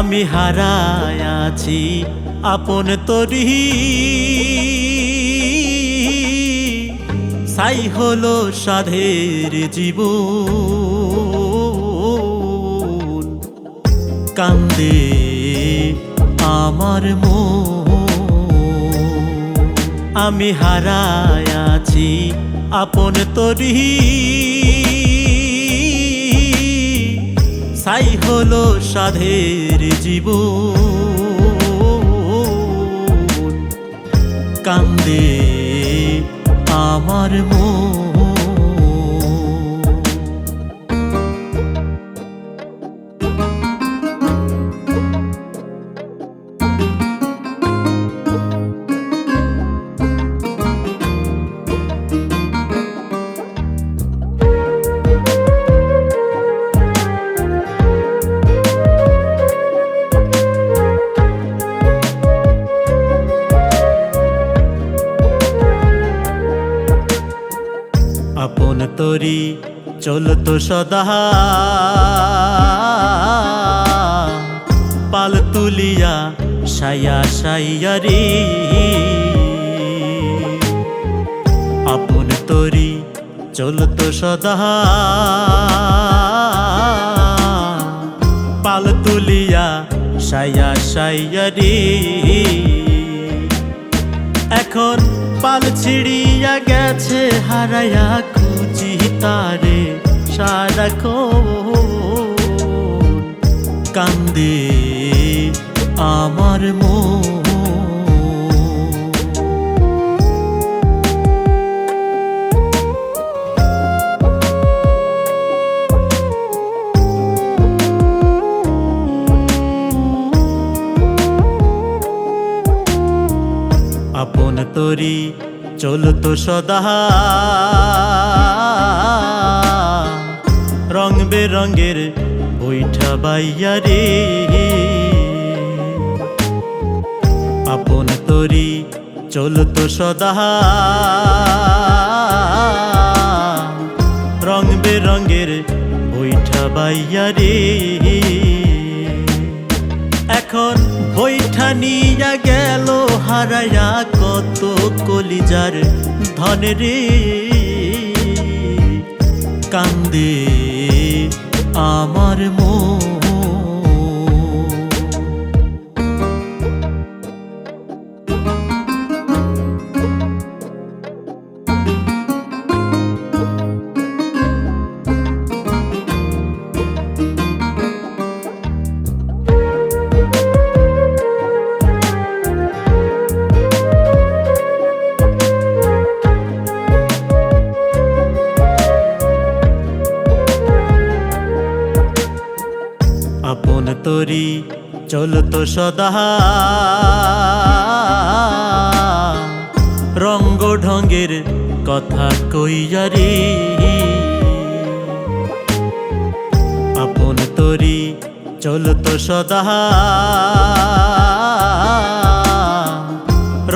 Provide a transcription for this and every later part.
আমি হারায় আছি, আপন তরি। সাই হলো সাধের জীবন। কান্দে আমার মন। আমি হারায় আছি, আপন তরি। সাই হলো সাধের জীবন। কান্দে আমার মন। আপন তরি চলতো সদা। পাল তুলিয়া সায়া সাইয়া রে। আপন তরি চলতো সদা। পাল তুলিয়া সায়া সাইয়া পাল ছিড়িয়া গেছে হারায়া খুঁজি তারে সারাক্ষণ কান্দে আমার মন। আপন তরি চলতো সদা। রং বেরঙের বৈঠা বাইয়া রে আপন তরি চলতো সদা। রং বেরঙের বৈঠা বাইয়া রে বৈঠা নিয়া গেল হারায়া কত কলিজার ধন রে। কান্দে আমার মন। তরি চলতো সদা। রঙ্গ ঢঙ্গের কথা কইয়া রে আপন তরি, চলতো সদা।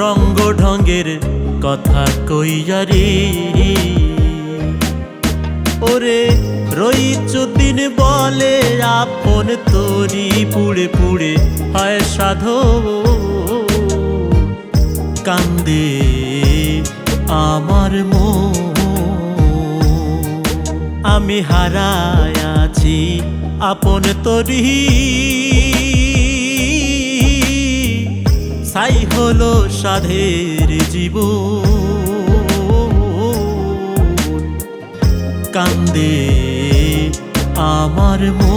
রঙ্গ ঢঙ্গের কথা কইয়া রে ওরে রইচুদ্দিন বলে, আপন তরি পুড়ে পুড়ে হয় সাধো। কান্দে আমার মন। আমি হারায় আছি আপন তরি। সাই হলো সাধের জীবন। কান্দে আমার মো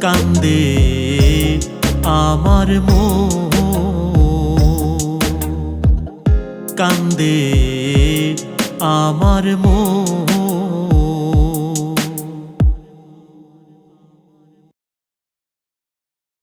কান্দে আমার মো কান্দে আমার মন।